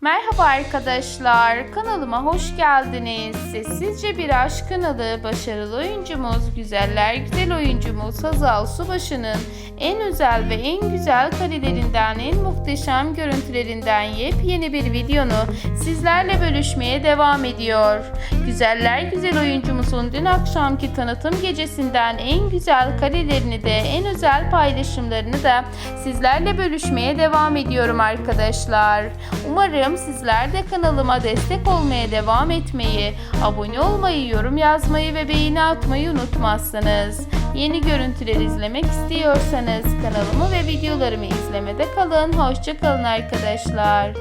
Merhaba arkadaşlar, kanalıma hoş geldiniz. Sessizce Bir Aşk kanalı başarılı oyuncumuz, güzeller güzel oyuncumuz Hazal Subaşı'nın en özel ve en güzel karelerinden, en muhteşem görüntülerinden yepyeni bir videonu sizlerle bölüşmeye devam ediyor. Güzeller güzel oyuncumuzun dün akşamki tanıtım gecesinden en güzel karelerini de en özel paylaşımlarını da sizlerle bölüşmeye devam ediyorum arkadaşlar. Umarım sizler de kanalıma destek olmaya devam etmeyi, abone olmayı, yorum yazmayı ve beğeni atmayı unutmazsınız. Yeni görüntüler izlemek istiyorsanız kanalımı ve videolarımı izlemede kalın. Hoşçakalın arkadaşlar.